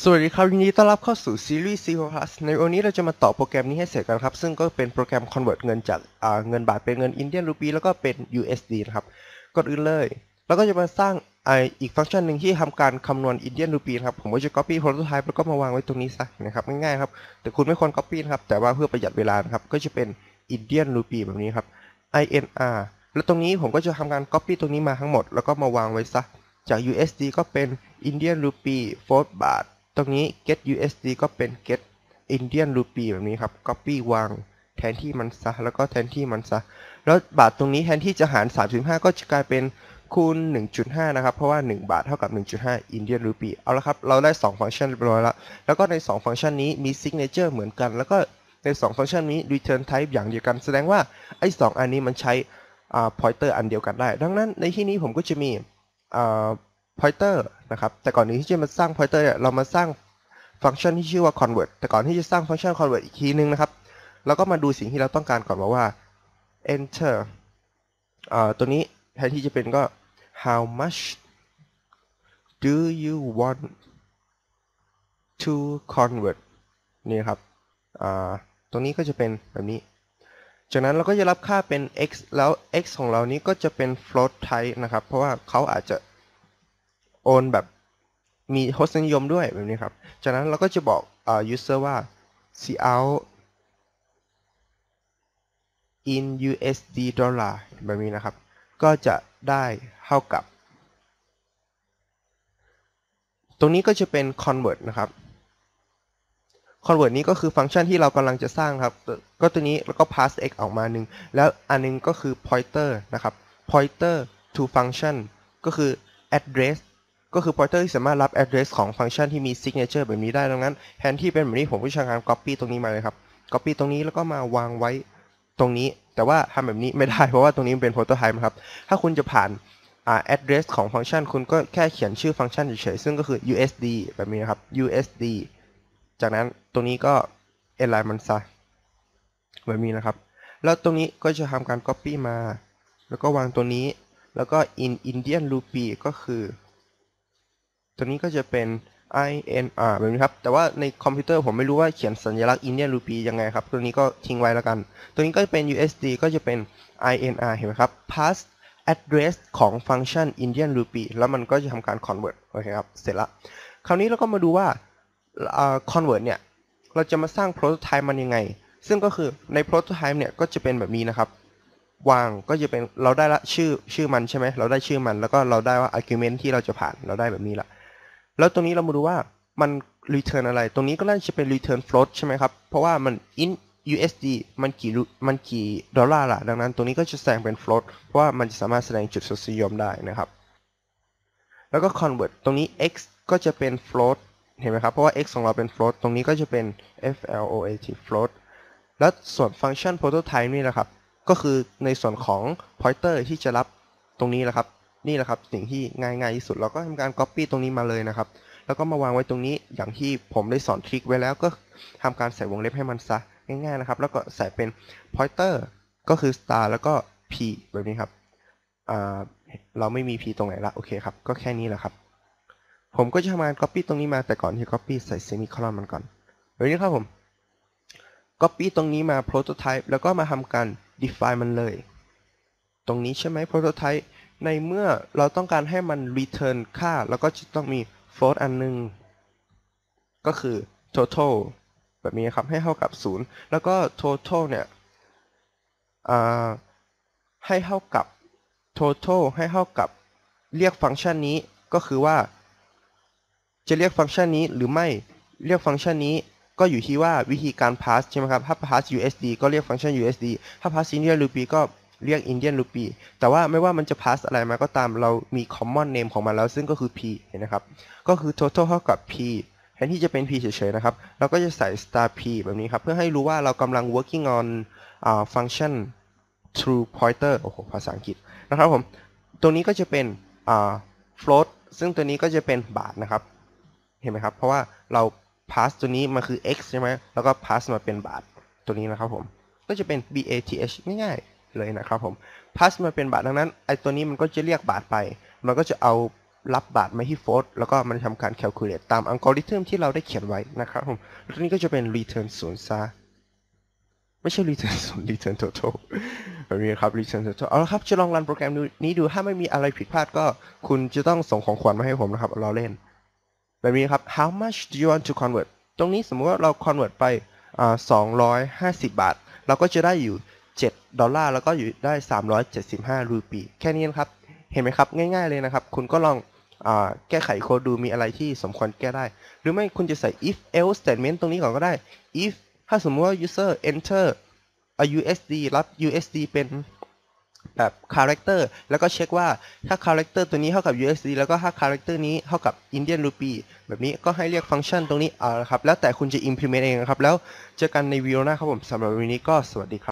สวัสดีครับยินดีต้อนรับเข้าสู่ซีรีส์ C Plus ในวันนี้เราจะมาต่อโปรแกรมนี้ให้เสร็จกันครับ ซึ่งก็เป็นโปรแกรม convert เงินจากเงินบาทเป็นเงินอินเดียนรูปีแล้วก็เป็น USD นะครับก่อนอื่นเลยเราก็จะมาสร้างอีกฟังก์ชันหนึ่งที่ทำการคำนวณอินเดียนรูปีครับ ผมก็จะ copy prototype แล้วก็มาวางไว้ตรงนี้ซะนะครับง่ายๆครับ แต่คุณไม่ควร copy นะครับ แต่ว่าเพื่อประหยัดเวลานะครับ ก็จะเป็นอินเดียนรูปีแบบนี้ครับ INR แล้วตรงนี้ผมก็จะทำการ copy ตรงนี้มาทั้งหมด แล้วก็มาวางไว้ซะจาก USD ก็เป็น Indian Rupee 4บาท ตรงนี้ get USD ก็เป็น get Indian Rupee แบบนี้ครับ copy วางแทนที่มันซะ แล้วก็แทนที่มันซะ แล้วบาทตรงนี้แทนที่จะหาร 3.5 ก็จะกลายเป็นคูณ 1.5 นะครับ เพราะว่า 1 บาทเท่ากับ 1.5 Indian Rupee เอาละครับ เราได้ 2 ฟังก์ชันเรียบร้อยแล้ว แล้วก็ใน 2 ฟังก์ชันนี้มี signature เหมือนกัน แล้วก็ใน 2 ฟังก์ชันนี้ return type อย่างเดียวกัน แสดงว่าไอ้ 2 อันนี้มันใช้อ่า pointer อันเดียวกันได้ ดังนั้นในที่นี้ผมก็จะมีอ่า pointer นะครับ แต่ก่อนอื่นที่จะมาสร้าง pointer เนี่ยเรามาสร้างฟังก์ชันที่ชื่อว่า convert แต่ก่อนที่จะสร้างฟังก์ชัน convert อีกทีนึงนะครับ เราก็มาดูสิ่งที่เราต้องการก่อนว่าว่า enter อ่าตัวนี้แทนที่จะเป็นก็ how much do you want to convert นี่ครับอ่าตรงนี้ก็จะเป็นแบบนี้ จากนั้นเราก็จะรับค่าเป็น x แล้ว x ของเรานี้ก็จะเป็น float type นะครับ เพราะว่าเขาอาจจะ โอนแบบมีทศนิยมด้วยแบบนี้ครับ จากนั้นเราก็จะบอกอ่า user ว่า see out in USD dollar แบบนี้นะครับ ก็จะได้เท่ากับ ตรงนี้ก็จะเป็น convert นะครับ convert นี้ก็คือฟังก์ชันที่เรากำลังจะสร้างครับ ก็ตัวนี้แล้วก็ pass x ออกมาหนึ่ง แล้วอันนึงก็คือ pointer นะครับ pointer to function ก็คือ address ก็คือ pointer ที่สามารถรับ address ของฟังก์ชันที่มี signature แบบนี้ได้ดังนั้นแทนที่เป็นแบบนี้ผมก็จะทำการ copy ตรงนี้มาเลยครับ copy ตรงนี้แล้วก็มาวางไว้ตรงนี้ แต่ว่าทำแบบนี้ไม่ได้เพราะว่าตรงนี้มันเป็น prototype นะครับ ถ้าคุณจะผ่านอ่า address ของฟังก์ชัน คุณก็แค่เขียนชื่อฟังก์ชันเฉยๆซึ่งก็คือ USD แบบนี้นะครับ USD จากนั้นตรงนี้ก็ align มันซะแบบนี้นะครับ แล้วตรงนี้ก็จะทำการ copy มา แล้วก็วางตัวนี้ แล้วก็ in Indian Rupee ก็คือ ตัวนี้ก็จะเป็น INR แบบนี้ครับ แต่ว่าในคอมพิวเตอร์ผมไม่รู้ว่าเขียนสัญลักษณ์ Indian Rupee ยังไงครับ ตัวนี้ก็ทิ้งไว้แล้วกัน ตัวนี้ก็เป็น USD ก็จะเป็น INR เห็นไหมครับ pass address ของฟังก์ชัน Indian Rupee แล้วมันก็จะทำการ convert โอเคครับ เสร็จละ คราวนี้เราก็มาดูว่า convert เนี่ย เราจะมาสร้าง prototype มันยังไง ซึ่งก็คือใน prototype เนี่ย ก็จะเป็นแบบนี้นะครับ วางก็จะเป็น เราได้ละชื่อชื่อมันใช่ไหม เราได้ชื่อมัน แล้วก็เราได้ว่า argument ที่เราจะผ่าน เราได้แบบนี้ละ แล้วตรงนี้เรามาดูว่ามัน return อะไร ตรงนี้ก็น่าจะเป็น return float ใช่ไหมครับ เพราะว่ามัน in USD มันกี่รูมันกี่ดอลลาร์ละดังนั้นตรงนี้ก็จะแสดงเป็น float เพราะว่ามันจะสามารถแสดงจุดทศนิยมได้นะครับ แล้วก็ convert ตรงนี้ x ก็จะเป็น float เห็นไหมครับ เพราะว่า x ของเราเป็น float ตรงนี้ก็จะเป็น float float แล้วส่วนฟังก์ชัน prototype นี่นะครับ ก็คือในส่วนของ pointer ที่จะรับตรงนี้แหละครับ นี่แหละครับสิ่งที่ง่ายๆที่สุดเราก็ทำการ copy ตรงนี้มาเลยนะครับ แล้วก็มาวางไว้ตรงนี้อย่างที่ผมได้สอนทริคไว้แล้วก็ทำการใส่วงเล็บให้มันซะง่ายๆนะครับ แล้วก็ใส่เป็น pointer ก็คือ star แล้วก็ p แบบนี้ครับเราไม่มี p ตรงไหนละโอเคครับ ก็แค่นี้แหละครับ ผมก็จะทำการ copy ตรงนี้มาแต่ก่อนที่ copy ใส่ semicolon มันก่อนแบบนี้ครับผม copy ตรงนี้มา prototype แล้วก็มาทำการ define มันเลย ตรงนี้ใช่ไหม prototype ในเมื่อเราต้องการให้มัน return ค่า แล้วก็จะต้องมี float อันหนึง ก็คือ total แบบนี้ครับให้เท่ากับ 0 แล้วก็ total เนี่ยให้เท่ากับ total ให้เท่ากับเรียกฟังก์ชันนี้ก็คือว่า จะเรียกฟังก์ชันนี้หรือไม่เรียกฟังก์ชันนี้ก็อยู่ที่ว่าวิธีการ pass ใช่ไหมครับ ถ้า pass USD ก็เรียกฟังก์ชัน USD ถ้า pass Indian Rupee ก็ เรียก Indian Rupee แต่ว่าไม่ว่ามันจะ pass อะไรมาก็ตามเรามี common name ของมันแล้วซึ่งก็คือ P เห็นนะครับ ก็คือ total เท่ากับ P แทนที่จะเป็น P เฉยๆนะครับ เราก็จะใส่ star P แบบนี้ครับ เพื่อให้รู้ว่าเรากำลัง working on อ่า function true pointer โอ้โห ภาษาอังกฤษนะครับผมตรงนี้ก็จะเป็นอ่า float ซึ่งตัวนี้ก็จะเป็นบาทนะครับ เห็นไหมครับ เพราะว่าเรา pass ตัวนี้มันคือ x ใช่ไหมแล้วก็ pass มาเป็นบาทตัวนี้นะครับผม ก็จะเป็น bath ง่ายๆ เลยนะครับผม pass มาเป็นบาทดังนั้นไอตัวนี้มันก็จะเรียกบาทไป มันก็จะเอารับบาทมาที่โฟลแล้วก็มันทำการ calculate ตามอัลกอริทึมที่เราได้เขียนไว้นะครับผมแล้วนี้ก็จะเป็น return ศูนย์ซะไม่ใช่ return ศูนย์ return total แบบนี้ครับ return total เอาละครับจะลองรันโปรแกรมนี้ดูถ้าไม่มีอะไรผิดพลาดก็คุณจะต้องส่งของขวัญมาให้ผมนะครับเราเล่น แบบนี้ครับ how much do you want to convert ตรงนี้สมมติว่าเรา convert ไปอ่า250 บาท เราก็จะได้อยู่ 7 ดอลลาร์แล้วก็อยู่ได้ 375 รูปี แค่นี้นะครับ เห็นไหมครับ ง่ายๆเลยนะครับ คุณก็ลองอแก้ไขโค้ดดูมีอะไรที่สมควรแก้ได้ หรือไม่คุณจะใส่ if else statement ตรงนี้ก่อนก็ได้ if ถ้าสมมติว่า user enter a USD รับ USD เป็นแบบ character แล้วก็เช็คว่าถ้า character ตัวนี้เท่ากับ USD แล้วก็ถ้า character นี้เท่ากับ Indian Rupee แบบนี้ก็ให้เรียกฟังก์ชันตรงนี้เอาละครับ แล้วแต่คุณจะ implement เองนะครับ แล้วเจอกันในวิดีโอหน้าครับผมสำหรับวันนี้ก็สวัสดีครับ